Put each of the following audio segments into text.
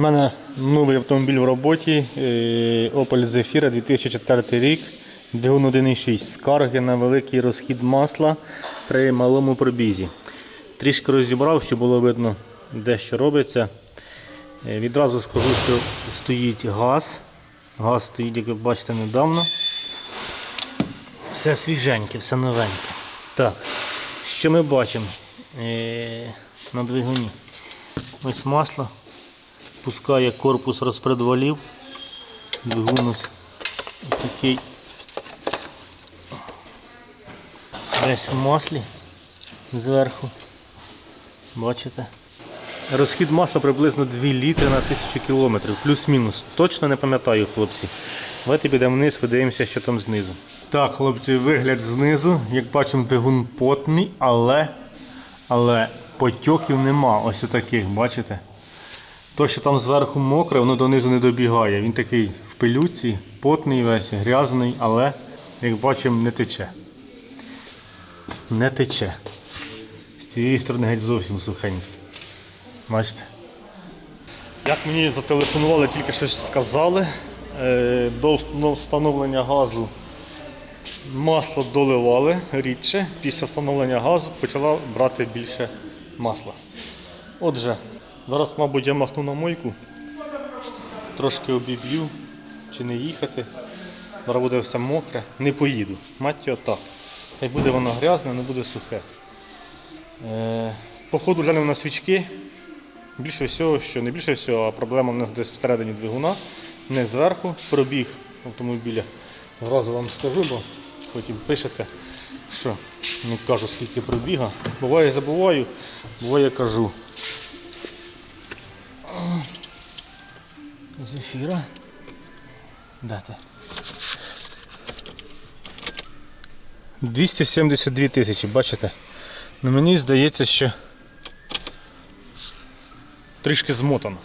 У мене новий автомобіль в роботі е, Opel Zafira 2004 рік, двигун 1.6, скарги на великий розхід масла при малому пробізі. Трішки розібрав, щоб було видно, де що робиться. Е, Відразу скажу, що стоїть газ. Газ стоїть, як ви бачите, недавно. Все свіженьке, все новеньке. Так, що ми бачимо е, на двигуні? Ось масло пускає корпус розпредвалів. Двигун ось такий весь в маслі зверху. Бачите? Розхід масла приблизно 2 літри на 1000 кілометрів, плюс-мінус. Точно не пам'ятаю, хлопці. Давайте підемо вниз, подивимося, що там знизу. Так, хлопці, вигляд знизу. Як бачимо, двигун потний, але, але потьоків нема. Ось таких, бачите? То, що там зверху мокре, воно донизу не добігає. Він такий в пилюці, потний весь, грязний, але, як бачимо, не тече. Не тече. З цієї сторони геть зовсім сухенький. Бачите? Як мені зателефонували, тільки щось сказали. Е, До встановлення газу масло доливали рідше. Після встановлення газу почала брати більше масла. Отже, зараз, мабуть, я махну на мойку, трошки обіб'ю, чи не їхати. Зараз буде все мокре, не поїду. Мать його так. Хай буде воно грязне, не буде сухе. Е, по ходу глянув на свічки. Більше всього, що не більше всього, а проблема в нас десь всередині двигуна, не зверху, пробіг автомобіля. Зразу вам скажу, бо потім пишете, що не кажу, скільки пробіга. Буває забуваю, буває кажу. Зефіра. Де ти? 272 тисячі, бачите? Ну мені здається, що трішки змотано.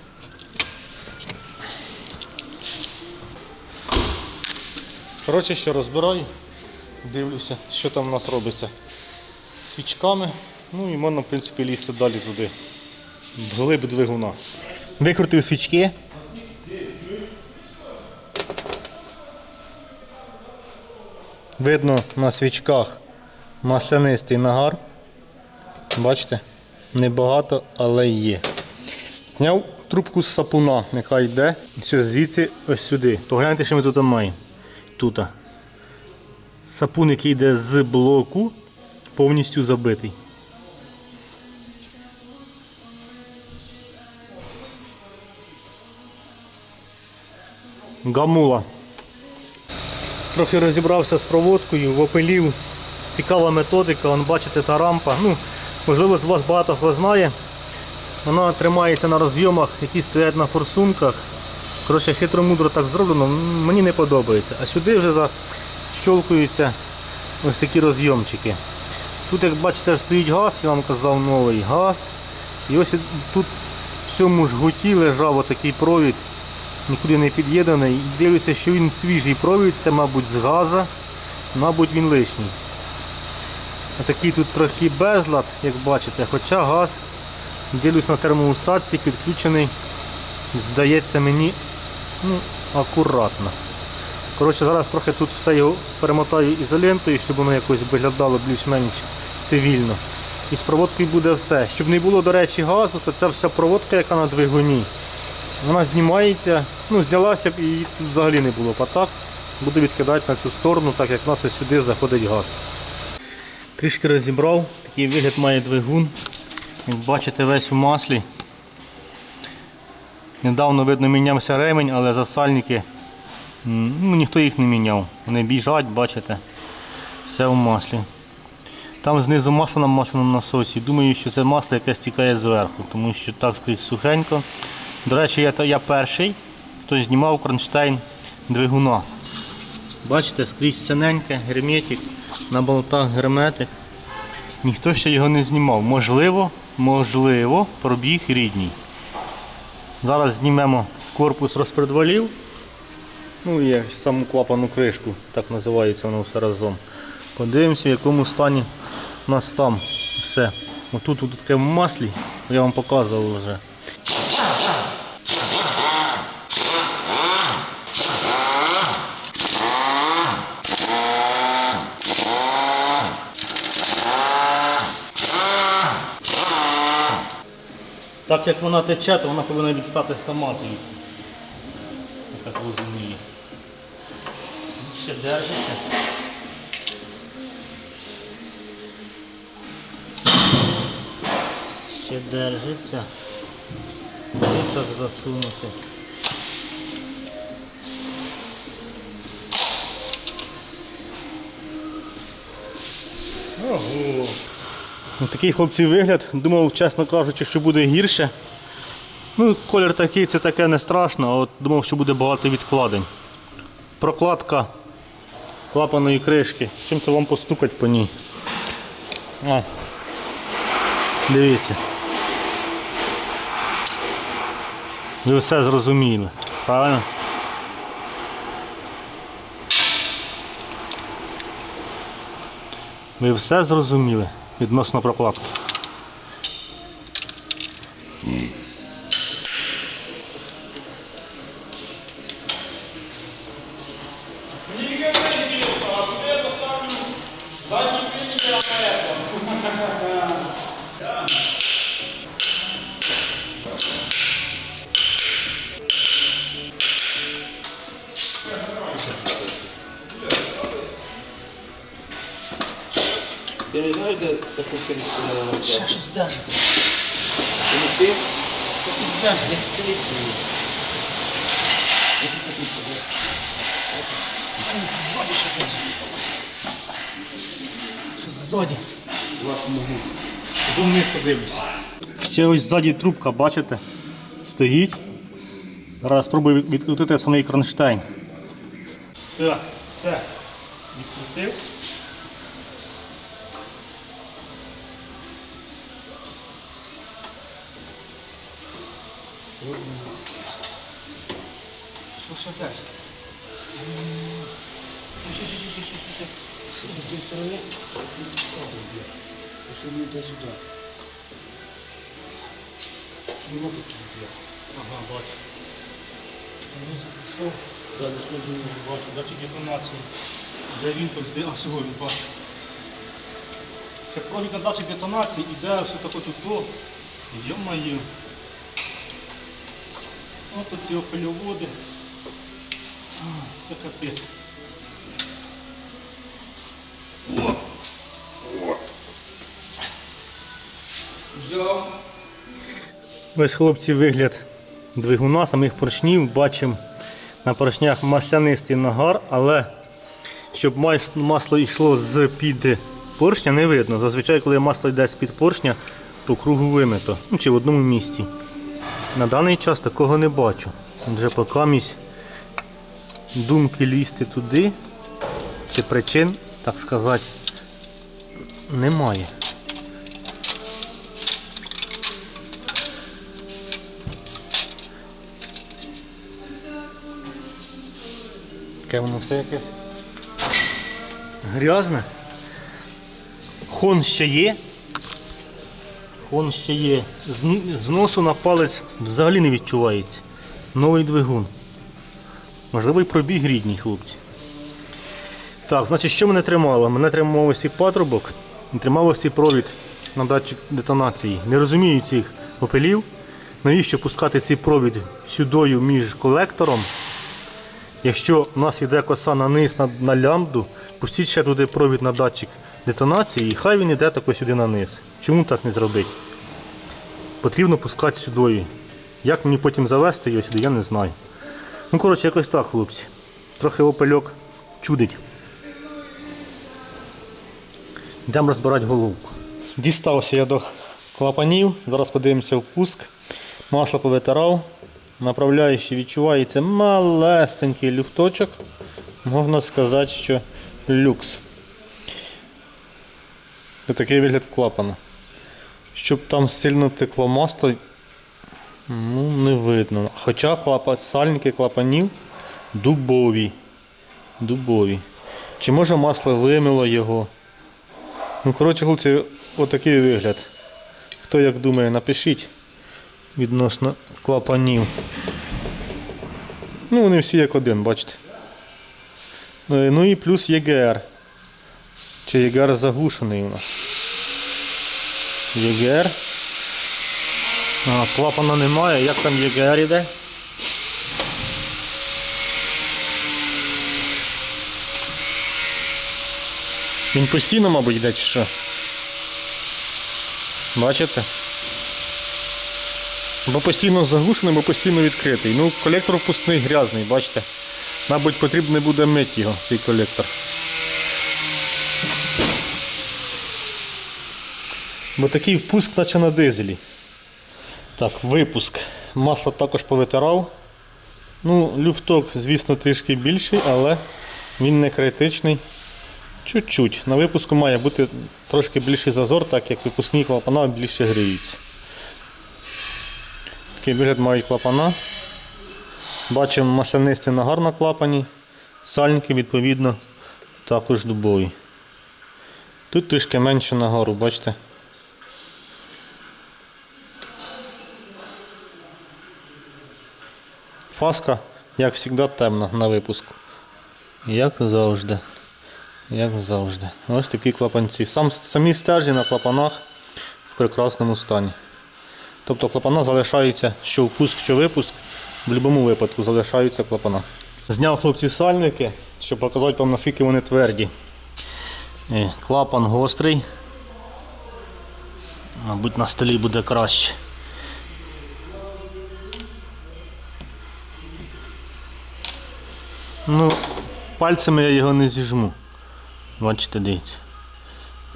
Коротше, що розбираю, дивлюся, що там у нас робиться свічками. Ну і можна, в принципі, лізти далі туди. Вглиб двигуна. Викрутив свічки. Видно на свічках маслянистий нагар. Бачите? Небагато, але є. Зняв трубку з сапуна, нехай йде. Все, звідси ось сюди. Погляньте, що ми тут маємо. Тут. Сапун, який йде з блоку, повністю забитий. Гамула. Трохи розібрався з проводкою, вопилів. Цікава методика, Вон, бачите, та рампа. Ну, можливо, з вас багато хто знає. Вона тримається на розйомах, які стоять на форсунках. Коротше, хитро-мудро так зроблено, мені не подобається. А сюди вже защолкуються ось такі розйомчики. Тут, як бачите, стоїть газ, я вам казав новий газ. І ось тут в цьому жгуті лежав отакий провід, нікуди не під'єднаний. І Дивлюся, що він свіжий провід, це, мабуть, з газа, мабуть, він лишній. Такий тут трохи безлад, як бачите, хоча газ, дивлюсь на термоусадці, підключений, здається мені ну, акуратно. Коротше, зараз трохи тут все його перемотаю ізолентою, щоб воно якось виглядало більш-менш цивільно. І з проводкою буде все. Щоб не було, до речі, газу, то ця вся проводка, яка на двигуні, вона знімається, ну знялася б і тут взагалі не було. А так буду відкидати на цю сторону, так як в нас ось сюди заходить газ. Трішки розібрав, такий вигляд має двигун. Як бачите, весь у маслі. Недавно видно мінявся ремень, але засальники ну, ніхто їх не міняв. Вони біжать, бачите, все в маслі. Там знизу масло на масляному насосі. Думаю, що це масло яке стікає зверху, тому що так скрізь сухенько. До речі, я, я перший, хто знімав кронштейн двигуна. Бачите, скрізь синеньке, герметик, на болтах герметик. Ніхто ще його не знімав. Можливо, можливо, пробіг рідній. Зараз знімемо корпус розпредвалів. Ну і саму клапану кришку, так називається воно все разом. Подивимося, в якому стані у нас там все. Отут тут таке в маслі, я вам показував вже. Так як вона тече, то вона повинна відстати сама звідси. Так розумію. Ну, Ще держиться. Ще держиться. І так засунути. Ого. Ну, Такий хлопці вигляд. Думав, чесно кажучи, що буде гірше. Ну, колір такий, це таке не страшно, а от думав, що буде багато відкладень. Прокладка клапаної кришки. Чим це вам постукать по ній? А. Дивіться. Ви все зрозуміли, правильно? Ви все зрозуміли відносно прокладки. Ще щось даже. ти? Даже. Щось ззаді. Іду вниз подивлюся. Ще ось ззаді трубка, бачите? Стоїть. Зараз спробую відкрутити самий кронштейн. Так, все. Відкрутив. Що ще теж? Що, що, що, що, що, що? Що з тієї сторони? Ось він йде сюди. Нема таких, бля. Ага, бачу. Що? Далі сьогодні Бачу, датчик детонації. Де він ось де, а сьогодні бачу. Це провід на датчик детонації іде все таке тут то. Йо-моє. От оці опильоводи. Це капець. Взяв. Ось хлопці вигляд двигуна, самих поршнів. Бачимо на поршнях маслянистий нагар, але щоб масло йшло з під поршня, не видно. Зазвичай, коли масло йде з під поршня, по кругу вимито. Ну, чи в одному місці. На даний час такого не бачу. Вже покамість думки лізти туди, чи причин, так сказати, немає. Таке воно все якесь грязне. Хон ще є. Хон ще є. З- Зносу на палець взагалі не відчувається. Новий двигун. Можливо, і пробіг рідній хлопці. Так, значить, що мене тримало? Мене тримав ось цей патрубок, тримав ось цей провід на датчик детонації. Не розумію цих попелів. Навіщо пускати цей провід сюдою між колектором Якщо у нас йде коса на низ на, на лямбду, пустіть ще туди провід на датчик детонації і хай він йде тако сюди на низ. Чому так не зробити? Потрібно пускати сюди. Як мені потім завести його сюди, я не знаю. Ну, коротше, якось так, хлопці. Трохи опельок чудить. Йдемо розбирати головку. Дістався я до клапанів. Зараз подивимося впуск. Масло повитирав. Направляючи відчувається малесенький люфточок. Можна сказати, що люкс. Такий вигляд клапана. Щоб там сильно текло масло, ну, не видно. Хоча клапа, сальники клапанів дубові. Дубові. Чи може масло вимило його? Ну, коротше, хлопці, отакий вигляд. Хто як думає, напишіть відносно клапанів. Ну, вони всі як один, бачите. Ну Ну і плюс ЄГР. Чи ЄГР заглушений у нас. ЄГР. Клапана немає, як там ЄГР іде? Він постійно, мабуть, йде чи що? Бачите? Бо постійно заглушений, бо постійно відкритий. Ну, колектор впускний грязний, бачите? Мабуть, потрібно буде мити його, цей колектор. Бо такий впуск, наче на дизелі. Так, випуск. Масло також повитирав. Ну, люфток, звісно, трішки більший, але він не критичний. Чуть-чуть. На випуску має бути трошки більший зазор, так як випускні клапана більше гріються. Такий вигляд мають клапана. Бачимо масянистий нагар на клапані. Сальники, відповідно, також дубові. Тут трішки менше нагару, бачите? Фаска, як завжди, темна на випуску. Як завжди. Як завжди. Ось такі клапанці. Сам, самі стержні на клапанах в прекрасному стані. Тобто клапана залишаються, що впуск, що випуск, в будь-якому випадку залишаються клапана. Зняв хлопці сальники, щоб показати вам наскільки вони тверді. Е, Клапан гострий. Мабуть, на столі буде краще. Ну, пальцями я його не зіжму. Бачите, дивіться.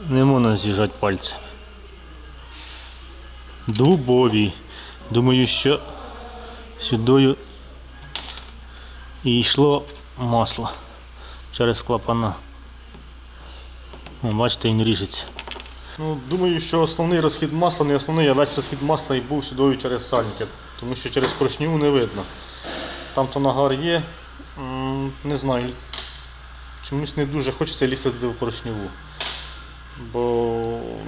Не можна з'їжджати пальцями. Дубові. Думаю, що сюди і йшло масло через клапана. Бачите, він ріжеться. Ну, думаю, що основний розхід масла, не основний, а весь розхід масла і був сюди через сальники, тому що через поршню не видно. Там то нагар є, не знаю, чомусь не дуже хочеться лізти в поршневу. Бо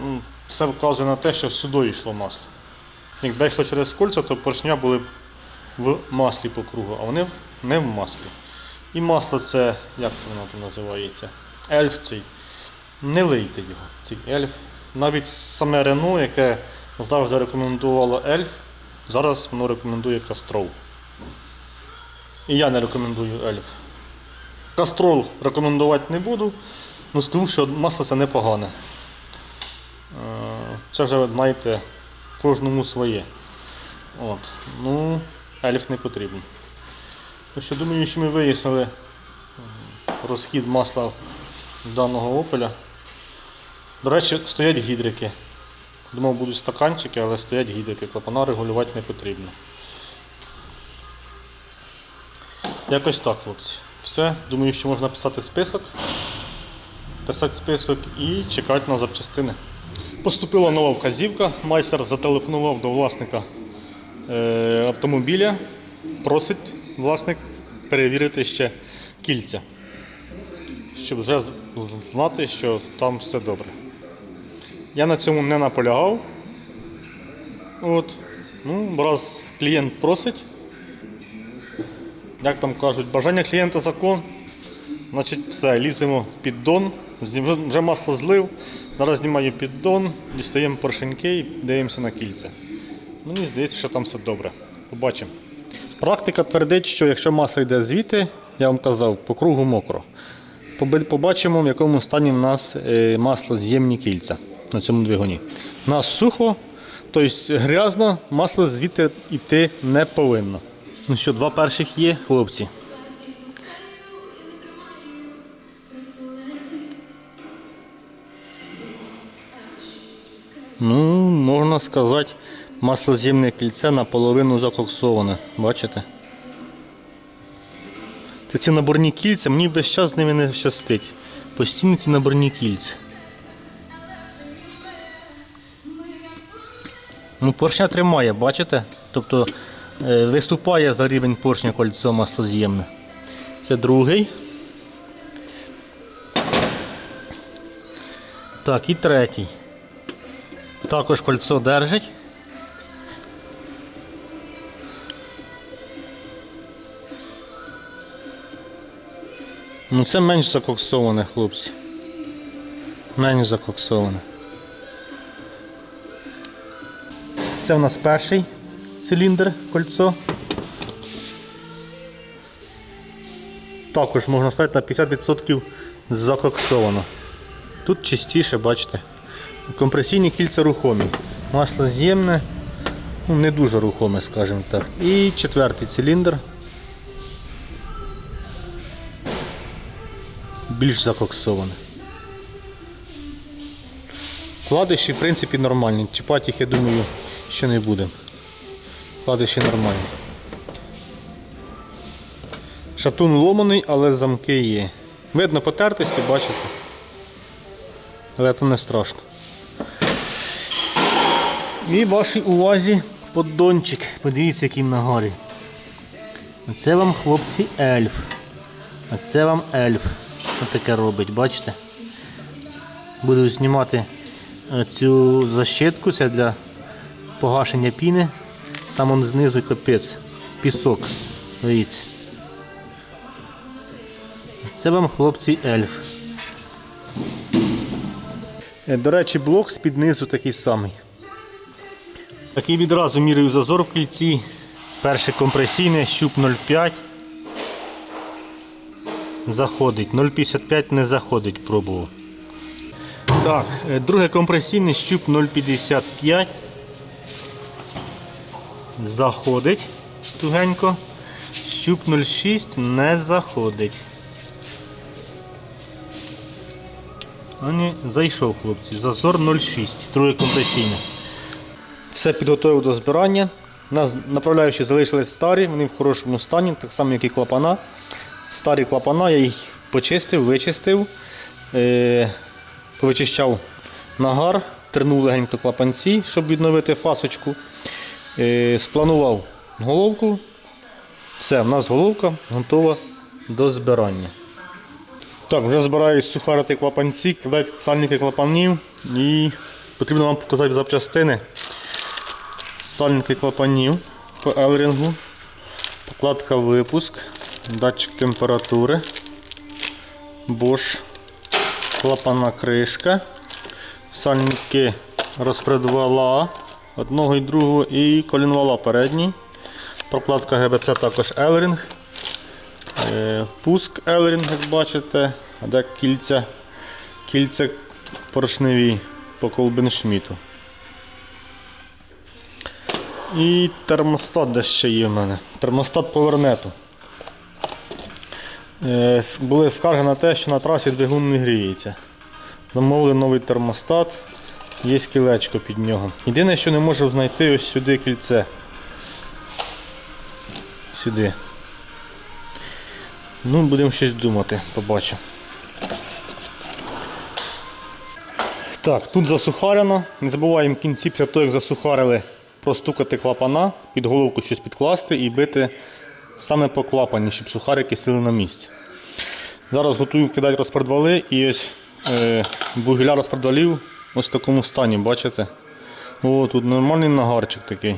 ну, все вказує на те, що сюди йшло масло. Якби йшло через кольця, то поршня були б в маслі по кругу, а вони не в маслі. І масло це, як це воно там називається? Ельф цей. Не лийте його, цей ельф. Навіть саме Рено, яке завжди рекомендувало ельф, зараз воно рекомендує кастрол. І я не рекомендую ельф. Кастрол рекомендувати не буду, але скажу, що масло це непогане. Е, Це вже, знаєте, кожному своє. От. Ну, ельф не потрібен. Ну що, думаю, що ми вияснили розхід масла даного опеля. До речі, стоять гідрики. Думав, будуть стаканчики, але стоять гідрики. Клапана регулювати не потрібно. Якось так, хлопці. Все. Думаю, що можна писати список. Писати список і чекати на запчастини. Поступила нова вказівка. Майстер зателефонував до власника е, автомобіля. Просить власник перевірити ще кільця, щоб вже знати, що там все добре. Я на цьому не наполягав. От. Ну, раз клієнт просить, як там кажуть, бажання клієнта закон. Значить, все, ліземо в піддон, вже, масло злив. Зараз знімаю піддон, дістаємо поршеньки і дивимося на кільця. Ну, Мені здається, що там все добре. Побачимо. Практика твердить, що якщо масло йде звідти, я вам казав, по кругу мокро. Побачимо, в якому стані в нас е, масло з'ємні кільця на цьому двигуні. У нас сухо, тобто грязно, масло звідти йти не повинно. Ну що, два перших є, хлопці. Ну, можна сказати, маслоз'ємне кільце наполовину закоксоване. Бачите? Та ці наборні кільця, мені весь час з ними не щастить. Постійно ці наборні кільця. Ну, поршня тримає, бачите? Тобто виступає за рівень поршня кольцо маслоз'ємне. Це другий. Так, і третій. Також кольцо держить. Ну це менш закоксоване, хлопці. Менш закоксоване. Це у нас перший циліндр, кольцо. Також можна сказати на 50% закоксовано. Тут чистіше, бачите. Компресійні кільця рухомі. Масло з'ємне, ну, не дуже рухоме, скажімо так. І четвертий циліндр. Більш закоксоване. Вкладиші, в принципі, нормальні. Чіпати їх, я думаю, що не буде. Вкладиші нормальні. Шатун ломаний, але замки є. Видно потертості, бачите. Але це не страшно. І вашій увазі поддончик. Подивіться, який на горі. Оце вам, хлопці, ельф. А це вам ельф. Отаке робить, бачите? Буду знімати е, цю защитку, це для погашення піни. Там он знизу капець. Пісок. Дивіться. Це вам хлопці ельф. Е, До речі, блок з-під низу такий самий. Такий відразу міряю зазор в кільці. Перше компресійне, щуп 0,5. Заходить. 0,55 не заходить, пробував. Так, е, друге компресійне, щуп 0,55. Заходить тугенько. Щуп 0,6 не заходить. А ні, зайшов, хлопці. Зазор 0,6, друге компресійне. Все підготовив до збирання. Нас направляючі залишились старі, вони в хорошому стані, так само, як і клапана. Старі клапана, я їх почистив, вичистив, е- повичищав нагар, тернув легенько клапанці, щоб відновити фасочку. Е- спланував головку. Все, в нас головка готова до збирання. Так, вже збираюсь сухарити клапанці, кидати сальники клапанів і потрібно вам показати запчастини. Сальники клапанів по елрингу, покладка випуск, датчик температури, Bosch, клапана кришка, сальники розпредвала одного і другого і колінвала передній. Прокладка ГБЦ також елринг. Е, Впуск елринг, як бачите, а де кільця, кільця поршневі по колбеншміту. І термостат де ще є в мене. Термостат повернету. Е, Були скарги на те, що на трасі двигун не гріється. Замовили новий термостат, є кілечко під нього. Єдине, що не можу знайти ось сюди кільце. Сюди. Ну, будемо щось думати, побачимо. Так, тут засухарено. Не забуваємо в кінці, після того, як засухарили, простукати клапана, під головку щось підкласти і бити саме по клапані, щоб сухарики сіли на місці. Зараз готую кидати розпредвали і ось е, бугеля розпредвалів ось в такому стані, бачите? О, тут нормальний нагарчик такий.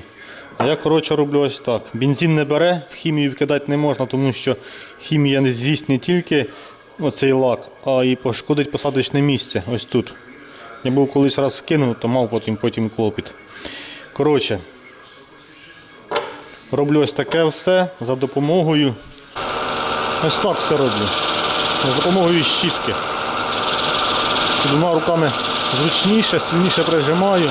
А я коротше роблю ось так. Бензин не бере, в хімію вкидати не можна, тому що хімія не з'їсть не тільки оцей лак, а і пошкодить посадочне місце ось тут. Я був колись раз вкинув, то мав потім потім клопіт. Коротше, роблю ось таке все за допомогою. Ось так все роблю. За допомогою щітки. Двома руками зручніше, сильніше прижимаю.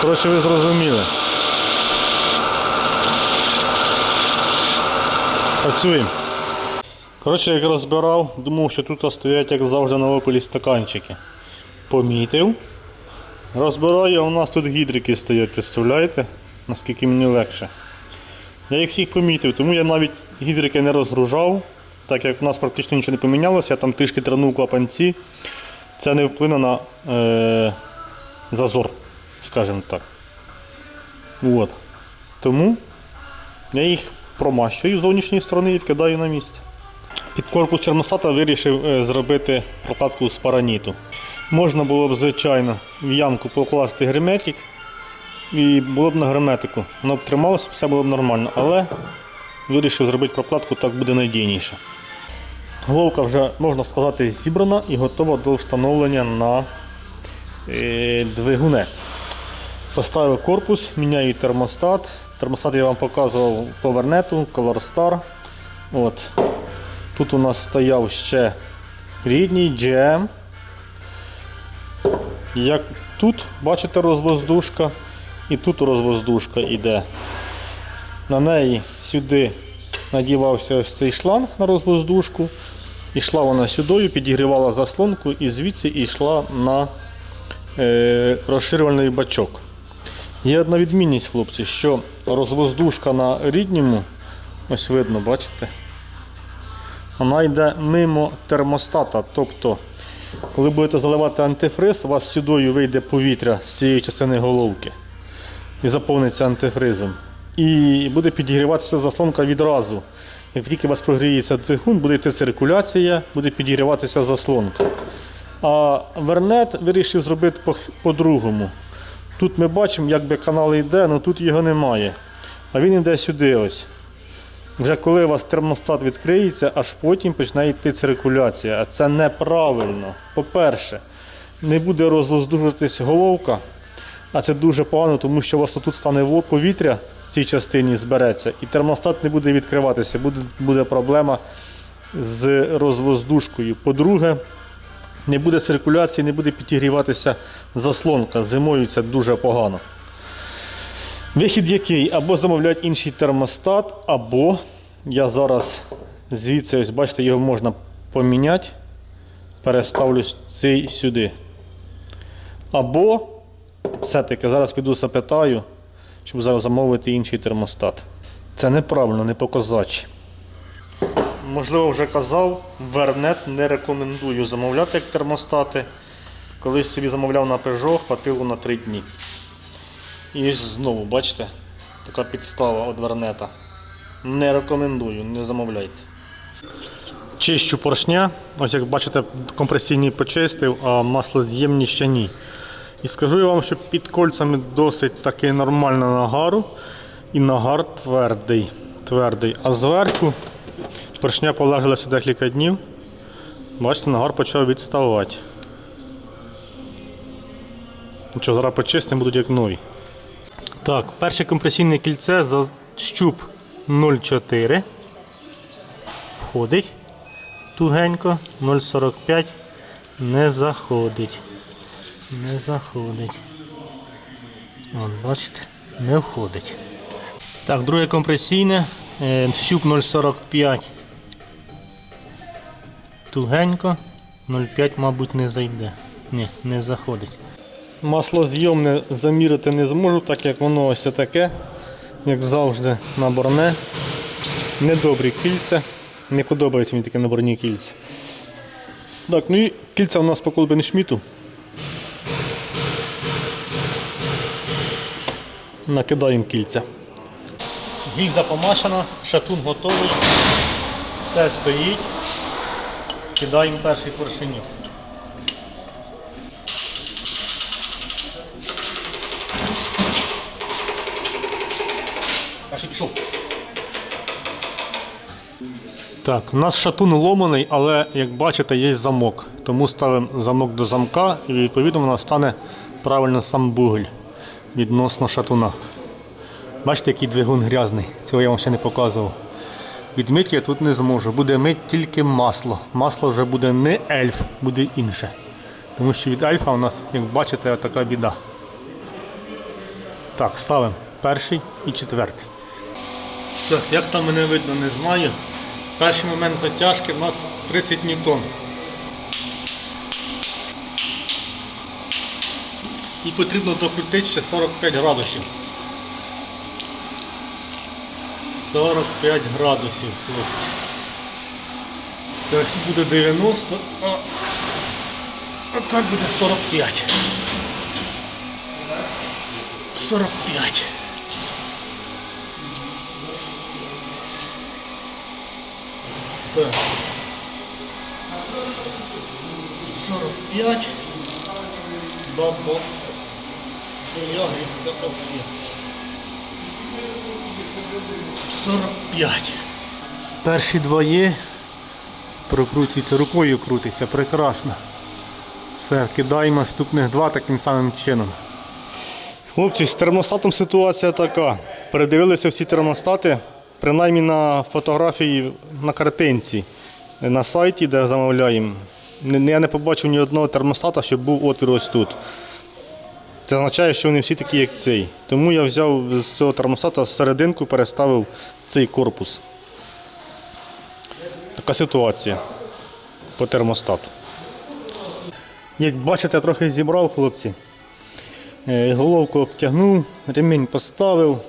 Коротше, ви зрозуміли. Працюємо. Коротше, як розбирав, думав, що тут стоять, як завжди, на опелі стаканчики. Помітив. Розбираю, а у нас тут гідрики стоять, представляєте? Наскільки мені легше. Я їх всіх помітив, тому я навіть гідрики не розгружав, так як в нас практично нічого не помінялося, я там трішки тренув клапанці. Це не вплине на е, зазор, скажімо так. От. Тому я їх промащую з зовнішньої сторони і вкидаю на місце. Під корпус термостата вирішив е, зробити прокладку з параніту. Можна було б, звичайно, в ямку покласти герметик і було б на герметику. Воно б трималося, все було б нормально, але вирішив зробити прокладку, так буде надійніше. Головка вже, можна сказати, зібрана і готова до встановлення на е, двигунець. Поставив корпус, міняю термостат. Термостат я вам показував по вернету, Color Star. От. Тут у нас стояв ще рідній GM. Як тут, бачите, розвоздушка, і тут розвоздушка йде. На неї сюди надівався ось цей шланг на розвоздушку. Ішла вона сюди, підігрівала заслонку і звідси йшла на е, розширювальний бачок. Є одна відмінність, хлопці, що розвоздушка на рідньому, ось видно, бачите? Вона йде мимо термостата. Тобто, коли будете заливати антифриз, у вас сюди вийде повітря з цієї частини головки і заповниться антифризом. І буде підігріватися заслонка відразу. Як тільки у вас прогріється двигун, буде йти циркуляція, буде підігріватися заслонка. А вернет вирішив зробити по- по-другому. Тут ми бачимо, якби канал йде, але тут його немає. А він йде сюди ось. Вже коли у вас термостат відкриється, аж потім почне йти циркуляція. А це неправильно. По-перше, не буде розвоздужуватись головка, а це дуже погано, тому що у вас тут стане повітря в цій частині збереться, і термостат не буде відкриватися, буде, буде проблема з розвоздушкою. По-друге, не буде циркуляції, не буде підігріватися заслонка. Зимою це дуже погано. Вихід який? Або замовляють інший термостат, або я зараз звідси, ось бачите, його можна поміняти. Переставлю цей сюди. Або все-таки зараз піду запитаю, щоб зараз замовити інший термостат. Це неправильно, не показачі. Можливо, вже казав, вернет не рекомендую замовляти як термостати. Колись собі замовляв на Peugeot, хватило на 3 дні. І знову, бачите, така підстава від вернета. Не рекомендую, не замовляйте. Чищу поршня. Ось як бачите, компресійний почистив, а маслоз'ємні ще ні. І скажу я вам, що під кольцями досить таки нормально нагару. І нагар твердий. твердий. А зверху поршня полежала сюди декілька днів. Бачите, нагар почав відставати. Нічого, зараз почистимо, будуть як нові. Так, перше компресійне кільце за щуп 0,4. Входить тугенько, 0,45 не заходить. Не заходить. От, бачите, не входить. Так, друге компресійне, е, щуп 0,45. Тугенько, 0,5, мабуть, не зайде. Ні, не заходить. Маслозйомне замірити не зможу, так як воно ось таке, як завжди, наборне. Недобрі кільця. Не подобається мені таке наборні кільця. Так, ну і кільця у нас по колбині Накидаємо кільця. Гільза помашана, шатун готовий. Все стоїть. Кидаємо перший поршенів. Перший пішов. Так, у нас шатун ломаний, але як бачите, є замок. Тому ставимо замок до замка і відповідно у нас стане правильно сам бугель відносно шатуна. Бачите, який двигун грязний. Цього я вам ще не показував. Відмити я тут не зможу. Буде мить тільки масло. Масло вже буде не ельф, буде інше. Тому що від ельфа у нас, як бачите, така біда. Так, ставимо перший і четвертий. Так, як там мене видно, не знаю. Перший момент затяжки в нас 30 ньютон. І потрібно докрутити ще 45 градусів. 45 градусів, хлопці. Це буде 90, а, а так буде 45. 45. Так. 45. Бабо. Ягідка оп'я. 45. Перші два є. Прокрутиться рукою крутиться, прекрасно. Все, кидаємо наступних два таким самим чином. Хлопці, з термостатом ситуація така. Передивилися всі термостати, принаймні на фотографії на картинці на сайті, де замовляємо. Я не побачив ні одного термостата, щоб був отвір ось тут. Це означає, що вони всі такі, як цей. Тому я взяв з цього термостата всерединку, переставив цей корпус. Така ситуація по термостату. Як бачите, трохи зібрав хлопці. Е, Головку обтягнув, ремінь поставив.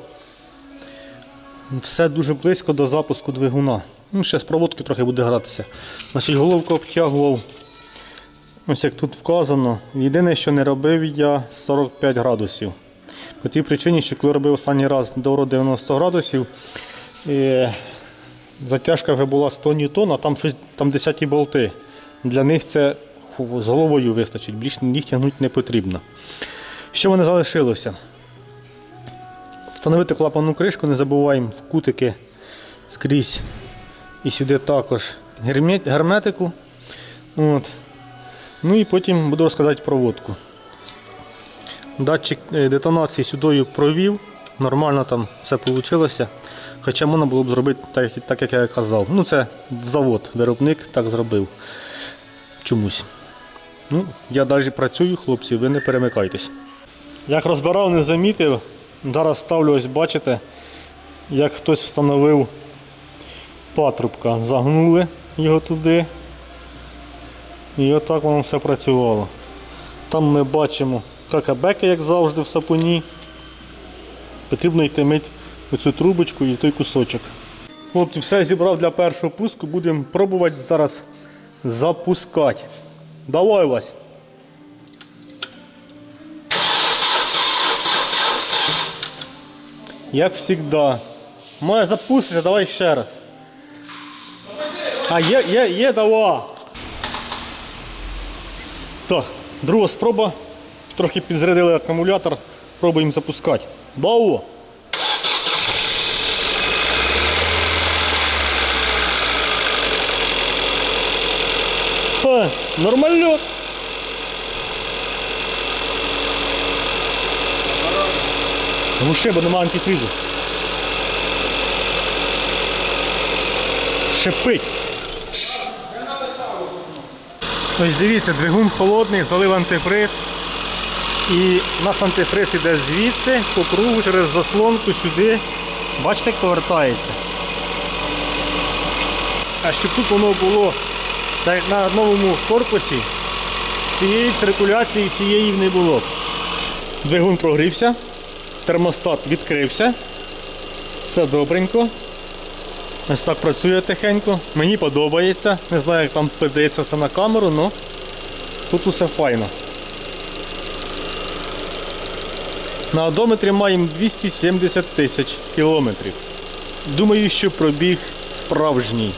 Все дуже близько до запуску двигуна. Ну, ще з проводки трохи буде гратися. Значить, головку обтягував. Ось як тут вказано. Єдине, що не робив я 45 градусів. По тій причині, що коли робив останній раз до 90 градусів, е, затяжка вже була 100 ньютон, а там щось там 10 болти. Для них це з головою вистачить, більше їх тягнути не потрібно. Що мене залишилося? Встановити клапанну кришку, не забуваємо в кутики скрізь. І сюди також герметику. От. Ну і потім буду розказати проводку. Датчик е, детонації сюди провів, нормально там все вийшло. Хоча можна було б зробити так, так як я казав. Ну це завод, виробник так зробив. Чомусь. Ну, я далі працюю, хлопці, ви не перемикайтесь. Як розбирав, не замітив. Зараз ставлю, ось бачите, як хтось встановив патрубка. Загнули його туди. І отак воно все працювало. Там ми бачимо какабеки, як завжди, в сапуні. Потрібно йти мить оцю трубочку і той кусочок. От все зібрав для першого пуску. Будемо пробувати зараз запускати. Давай Вась. Як завжди. Має запустити, давай ще раз. А є, є, є, давай. Так, друга спроба. Трохи підзарядили акумулятор. Пробуємо запускати. Бау! Ха, нормальот. Глуши, бо нема антифризу. Шипить. Ось дивіться, двигун холодний, залив антифриз. І у нас антифриз іде звідси, по кругу через заслонку сюди. Бачите, як повертається. А щоб тут воно було так на новому корпусі, цієї циркуляції цієї не було. Двигун прогрівся, термостат відкрився. Все добренько. Ось так працює тихенько. Мені подобається. Не знаю, як там передається все на камеру, але тут усе файно. На одометрі маємо 270 тисяч кілометрів. Думаю, що пробіг справжній.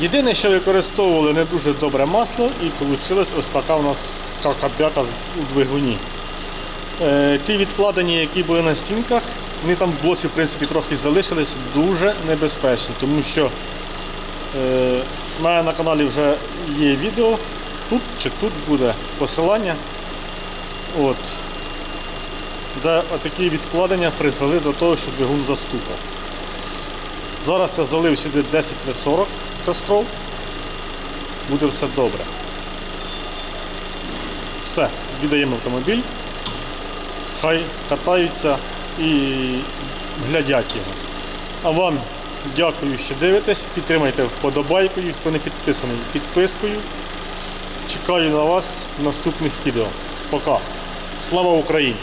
Єдине, що використовували не дуже добре масло і вийшла ось така у нас какабята у двигуні. Е, ті відкладені, які були на стінках, вони там в блоці в принципі трохи залишились дуже небезпечні, тому що е, мене на каналі вже є відео, тут чи тут буде посилання. От, де такі відкладення призвели до того, що двигун застукав. Зараз я залив сюди 10 В40 кастрол. Буде все добре. Все, віддаємо автомобіль. Хай катаються і глядять його. А вам дякую, що дивитесь. Підтримайте вподобайкою, хто не підписаний, підпискою. Чекаю на вас в наступних відео. Пока. Слава Україні!